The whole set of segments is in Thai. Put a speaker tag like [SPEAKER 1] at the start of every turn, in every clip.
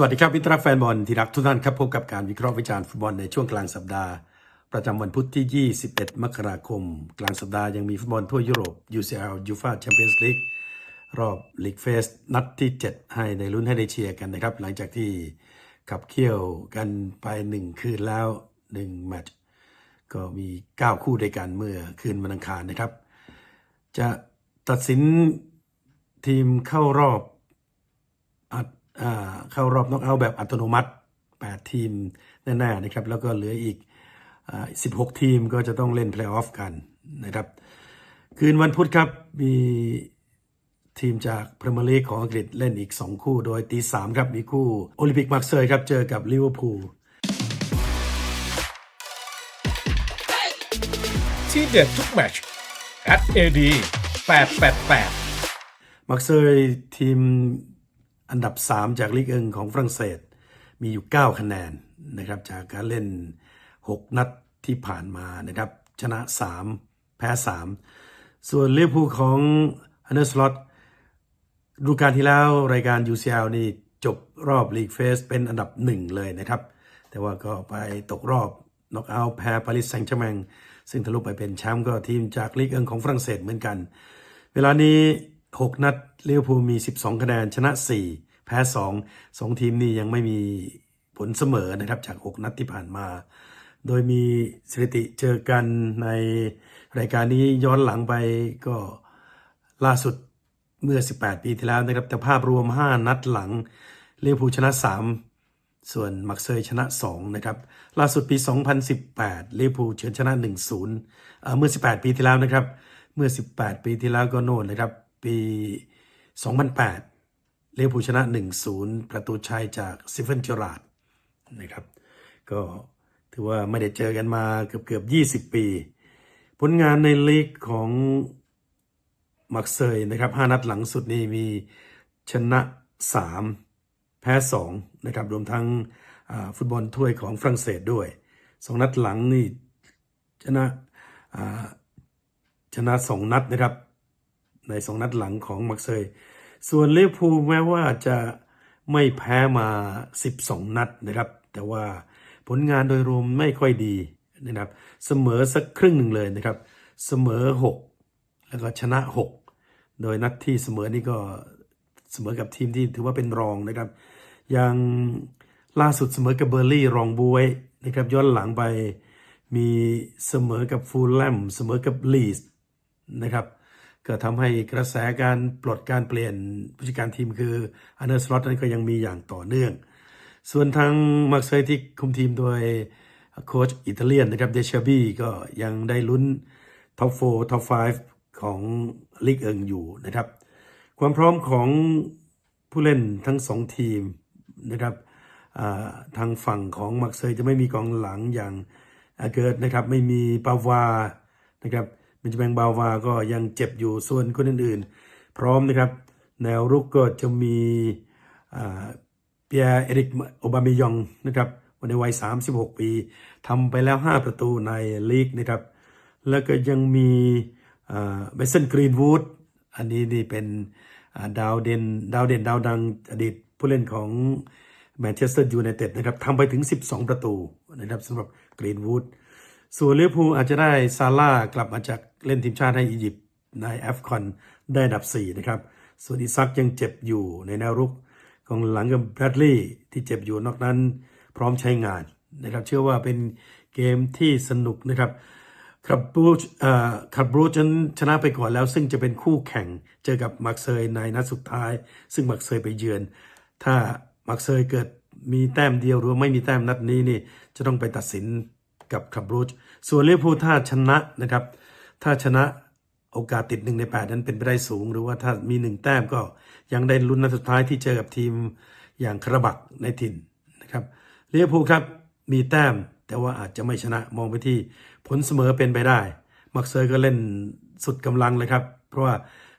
[SPEAKER 1] สวัสดีครับวิตรักแฟนบอลที่รักทุกท่านครับพบกับการวิเคราะห์วิจารณ์ฟุตบอลในช่วงกลางสัปดาห์ ประจำวันพุธที่ 21 มกราคม กลางสัปดาห์ยังมีฟุตบอลทั่วยุโรป UCL UEFA Champions League รอบลีกเฟสนัดที่ 7 ให้ในลุ้นให้ได้เชียร์กันนะครับ หลังจากที่ขับเคี่ยวกันไป 1 คืนแล้ว 1 แมตช์ก็มี 9 คู่ด้วยกันเมื่อคืนวันอังคารนะครับ จะตัดสินทีมเข้ารอบ เข้ารอบน็อกเอาท์แบบอัตโนมัติ 8 ทีมแน่ๆนะครับ แล้วก็เหลืออีกอา16 ทีมก็จะต้องเล่นเพลย์ออฟกันนะครับ คืนวันพุธครับมีทีมจากพรีเมียร์ลีกของอังกฤษเล่นอีก 2 คู่ โดยตี3ครับมีคู่โอลิมปิกมาร์เซย์ครับเจอกับลิเวอร์พูล
[SPEAKER 2] ที่เด็ดทุกแมตช at AD 888
[SPEAKER 1] มักเซย์ทีม อันดับ 3 จากลีกเอิงของฝรั่งเศสมีอยู่ 9 คะแนนนะครับจากการเล่น 6 นัดที่ผ่านมานะครับชนะ 3 แพ้ 3 ส่วนเวอร์พูของฮันเดอร์สล็อตดูการที่แล้วรายการ UCL นี่จบรอบลีกเฟสเป็นอันดับหนึ่งเลยนะครับ แต่ว่าก็ไปตกรอบน็อกเอาท์แพ้ปารีสแซงต์แชร์แมงซึ่งทะลุไปเป็นแชมป์ก็ทีมจากลีกเอิงของฝรั่งเศสเหมือนกัน เวลานี้ 6 นัดเลิเวอร์พูมี 12 คะแนนชนะ 4 แพ้ 2 2 ทีมนี้ยังไม่มีผลเสมอนะครับจาก 6 นัดที่ผ่านมา โดยมีสถิติเจอกันในรายการนี้ย้อนหลังไปก็ล่าสุดเมื่อ 18 ปีที่แล้วนะครับ แต่ภาพรวม 5 นัดหลังเลิเวอร์พูชนะ 3 ส่วนมักเซยชนะ 2 นะครับ ล่าสุดปี 2018ลิเวอร์พูลเฉือนชนะ 1-0เมื่อ 18 ปีที่แล้วนะครับ เมื่อ 18 ปีที่แล้วก็โน่นนะครับ ปี 2008ลิเวอร์พูลชนะ 1-0 ประตูชัยจากซิฟเฟนเจอราดนะครับ ก็ถือว่าไม่ได้เจอกันมาเกือบเกือบ20 ปี ผลงานในลีกของมักเซยนะครับ 5 นัดหลังสุดนี่มีชนะ 3 แพ้ 2 นะครับ รวมทั้งฟุตบอลถ้วยของฝรั่งเศสด้วย 2 นัดหลังนี่ชนะชนะสองนัดนะครับ ในสองนัดหลังของมักเซย ส่วนลิเวอร์พูลแม้ว่าจะไม่แพ้มา 12 นัดนะครับ แต่ว่าผลงานโดยรวมไม่ค่อยดีนะครับเสมอสักครึ่งหนึ่งเลยนะครับ เสมอ 6 แล้วก็ชนะ 6 โดยนัดที่เสมอนี่ก็เสมอกับทีมที่ถือว่าเป็นรองนะครับอย่างล่าสุดเสมอกับเบอร์ลี่รองบวยนะครับย้อนหลังไปมีเสมอกับฟูลแลมเสมอกับลีสนะครับ ก็ทำให้กระแสการปลดการเปลี่ยนผู้จัดการทีมคืออันเดอร์สล็อตนั้นก็ยังมีอย่างต่อเนื่อง ส่วนทางมักเซยที่คุมทีมโดยโค้ชอิตาเลียนนะครับเดชาบี้ก็ยังได้ลุ้นท็อป4ท็อป5ของลีกเอิงอยู่นะครับ ความพร้อมของผู้เล่นทั้งสองทีมนะครับทางฝั่งของมักเซยจะไม่มีกองหลังอย่างอาเกิร์ตนะครับ ไม่มีปาวานะครับ เบนจามินบาวาก็ยังเจ็บอยู่ส่วนคนอื่นๆ พร้อมนะครับ แนวรุกก็จะมีเปียเอริกโอบามิยองนะครับวันในวัย 36 ปีทำไปแล้ว 5 ประตูในลีกนะครับ แล้วก็ยังมีเบสันกรีนวูดอันนี้นี่เป็นาดาวเด่นดาวเด่นดาวดังอดีตผู้เล่นของแมนเชสเตอร์ยูไนเต็ดนะครับทำไปถึง 12 ประตูนะครับสำหรับกรีนวูด ส่วนลิเวอร์พูลอาจจะได้ซาร่ากลับมาจากเล่นทีมชาติให้อียิปต์ในแอฟคอนได้อันดับ 4 นะครับ ส่วนอิซักยังเจ็บอยู่ในแนวรุกของหลังกับแบรดลีย์ที่เจ็บอยู่นอกนั้นพร้อมใช้งานนะครับ เชื่อว่าเป็นเกมที่สนุกนะครับครับบรูชครับบรูชนั้นชนะไปก่อนแล้ว ซึ่งจะเป็นคู่แข่งเจอกับมักเซยในนัดสุดท้าย ซึ่งมักเซยไปเยือน ถ้ามักเซยเกิดมีแต้มเดียวหรือไม่มีแต้มนัดนี้นี่จะต้องไปตัดสิน กับครับบรูชส่วนลิเวอร์พูลถ้าชนะนะครับ ถ้าชนะโอกาสติดหนึ่งในแปดนั้นเป็นไปได้สูง หรือว่าถ้ามีหนึ่งแต้มก็ยังได้ลุ้นนัดสุดท้ายที่เจอกับทีมอย่างคาราบักในถิ่นนะครับลิเวอร์พูลครับมีแต้มแต่ว่าอาจจะไม่ชนะมองไปที่ผลเสมอเป็นไปได้ มักเซอร์ก็เล่นสุดกำลังเลยครับ เพราะว่า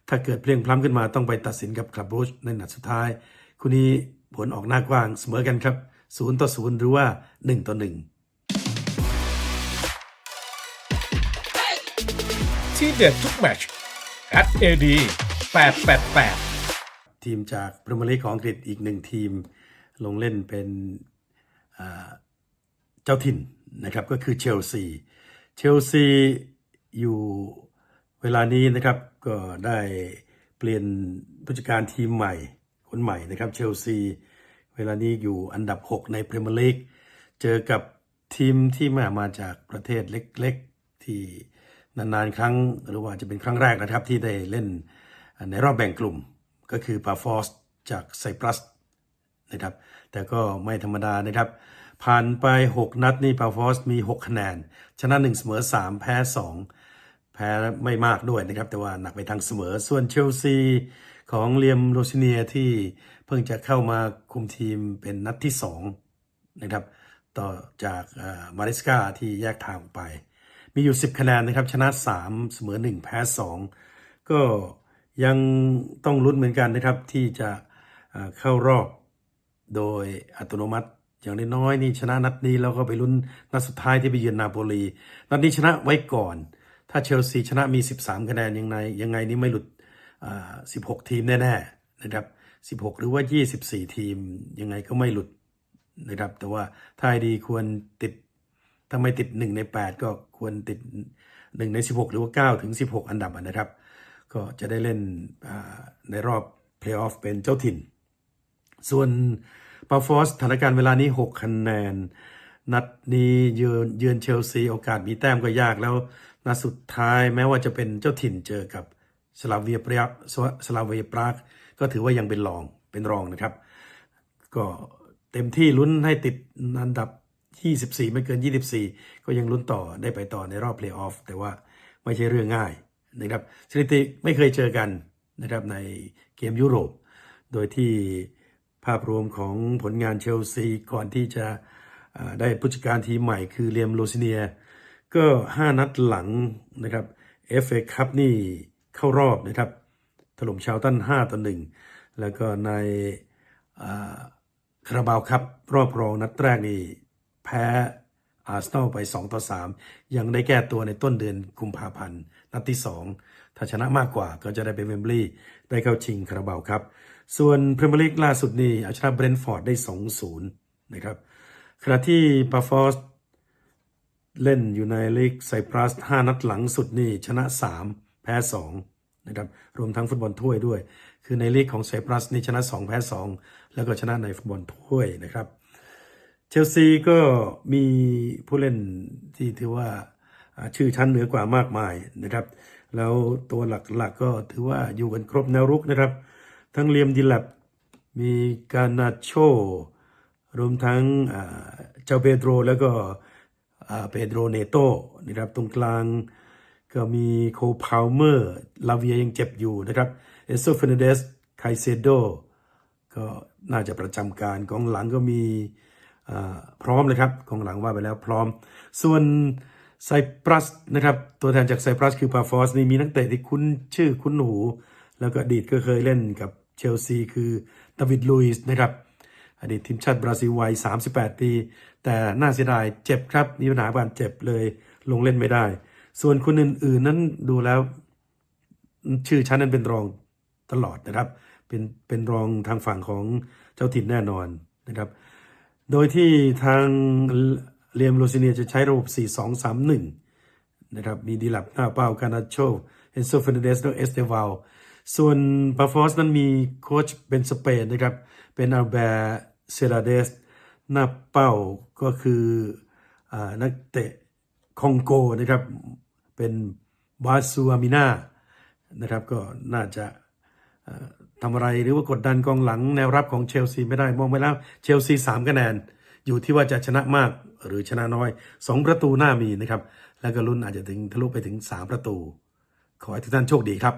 [SPEAKER 1] ถ้าเกิดเพลียงพล้ำขึ้นมาต้องไปตัดสินกับคลับรูชในนัดสุดท้าย คู่นี้ผลออกหน้ากว้างเสมอกันครับ0ต่อ0หรือว่า 1 ต่อ 1
[SPEAKER 2] ที่เด็ดทุกแมตช at AD 888
[SPEAKER 1] ทีมจากพรีเมียร์ลีกของอังกฤษอีกหนึ่งทีม ลงเล่นเป็นเจ้าถิ่นนะครับก็คือเชลซี เชลซีอยู่เวลานี้นะครับก็ได้เปลี่ยนผู้จัดการทีมใหม่ คนใหม่นะครับเชลซี เวลานี้อยู่อันดับ 6 ในพรีเมียร์ลีกเจอกับทีมที่มามาจากประเทศเล็กๆที่ นานๆครั้งหรือว่าจะเป็นครั้งแรกนะครับที่ได้เล่นในรอบแบ่งกลุ่มก็คือปาฟอสจากไซปรัสนะครับ แต่ก็ไม่ธรรมดานะครับ ผ่านไป 6 นัดนี่ปาฟอสมี 6 คะแนน ชนะ 1 เสมอ 3 แพ้ 2 แพ้ไม่มากด้วยนะครับ แต่ว่าหนักไปทางเสมอส่วนเชลซีของเลียมโรซิเนียที่เพิ่งจะเข้ามาคุมทีมเป็นนัดที่ 2 นะครับ ต่อจากมาริสกาที่แยกทางไป มีอยู่ 10 คะแนนนะครับ ชนะ 3 เสมอ 1 แพ้ 2 ก็ยังต้องลุ้นเหมือนกันนะครับ ที่จะเข้ารอบโดยอัตโนมัติอย่างน้อยๆนี่ชนะนัดนี้แล้วก็ไปลุ้นนัดสุดท้ายที่ไปเยือนนาโปลี นัดนี้ชนะไว้ก่อน ถ้าเชลซีชนะมี 13 คะแนนยังไงยังไงนี่ไม่หลุด 16 ทีมแน่ๆนะครับ 16 หรือว่า 24 ทีมยังไงก็ไม่หลุดนะครับแต่ว่าถ้าให้ดีควรติด ถ้าไม่ติด 1 ใน 8 ก็ควรติด 1 ใน 16 หรือว่า 9 ถึง 16 อันดับนะครับ ก็จะได้เล่นในรอบเพลย์ออฟเป็นเจ้าถิ่น ส่วนปาฟอสสถานการณ์เวลานี้ 6 คะแนน นัดนี้เยือนเยือนเชลซี โอกาสมีแต้มก็ยากแล้วนัดสุดท้ายแม้ว่าจะเป็นเจ้าถิ่นเจอกับสลาเวียปรากสลาเวียปรากก็ถือว่ายังเป็นรองเป็นรองนะครับ ก็เต็มที่ลุ้นให้ติดอันดับ 24 ไม่เกิน 24 ก็ยังลุ้นต่อได้ไปต่อในรอบเพลย์ออฟแต่ว่าไม่ใช่เรื่องง่ายนะครับสถิติไม่เคยเจอกันนะครับในเกมยุโรป โดยที่ภาพรวมของผลงานเชลซีก่อนที่จะได้ผู้จัดการทีมใหม่คือเลียมโลซิเนีย ก็ 5 นัดหลังนะครับ FA คัพนี่เข้ารอบนะครับถล่มชาวตัน 5 ต่อ 1 แล้วก็ในคาราบาวครับรอบรองนัดแรกนี่ พ้อาร์เซนอลไป 2 ต่อ 3 ยังได้แก้ตัวในต้นเดือนกุมภาพันธ์ นัดที่ 2 ถ้าชนะมากกว่าก็จะได้ไปเวมบลีย์ได้เข้าชิงคาราบาวครับ ส่วนพรีเมียร์ลีกล่าสุดนี่เอาชนะเบรนท์ฟอร์ดได้ 2-0 นะครับ ขณะที่ปาฟอสเล่นอยู่ในลีกไซปรัส 5 นัดหลังสุดนี่ชนะ 3 แพ้ 2 นะครับ รวมทั้งฟุตบอลถ้วยด้วย คือในลีกของไซปรัสนี่ชนะ 2 แพ้ 2 แล้วก็ชนะในฟุตบอลถ้วยนะครับ เชลซีก็มีผู้เล่นที่ถือว่าชื่อชั้นเหนือกว่ามากมายนะครับ แล้วตัวหลักๆกก็ถือว่าอยู่กันครบแนวรุกนะครับ ทั้งเลียมดิแลบมีกานาโช รวมทั้งเจ้าเปโดรแล้วก็เปโดรเนโตนะครับตรงกลางก็มีโคพาวเมอร์ลาเวียยังเจ็บอยู่นะครับเอสโซเฟนเดสไคเซโดก็น่าจะประจำการกองหลังก็มี พร้อมเลยครับกองหลังว่าไปแล้วพร้อม ส่วนไซปรัสนะครับ ตัวแทนจากไซปรัสคือปาฟอสนี่มีนักเตะที่คุ้นชื่อคุ้นหู แล้วก็อดีตก็เคยเล่นกับเชลซีคือดาวิดลุยส์นะครับอดีตทีมชาติบราซิลวัย 38 ปี แต่น่าเสียดายเจ็บครับ มีปัญหาบาดเจ็บเลยลงเล่นไม่ได้ ส่วนคนอื่น ๆ นั้นดูแล้ว ชื่อชั้นนั้นเป็นรองตลอดนะครับ เป็นเป็นรองทางฝั่งของเจ้าถิ่นแน่นอนนะครับ โดยที่ทางเรียมโรซิเนียจะใช้ระบบ 4-2-3-1 นะครับ มีดีลับหน้าเป้าการนาโชเอนโซเฟนเดสและเอสเตวาลส่วนปาฟอสนั้นมีโค้ชเป็นสเปนนะครับ เป็นอัลเบร์เซราเดส หน้าเป้าก็คืออนักเตะคองโกนะครับ เป็นบาซูอามิน่านะครับก็น่าจะ ทำอะไรหรือว่ากดดันกองหลังแนวรับของเชลซีไม่ได้มองไปแล้วเชลซีสามคะแนน อยู่ที่ว่าจะชนะมากหรือชนะน้อยสองประตูหน้ามีนะครับ แล้วก็ลุ้นอาจจะถึงทะลุไปถึงสามประตู ขอให้ทุกท่านโชคดีครับ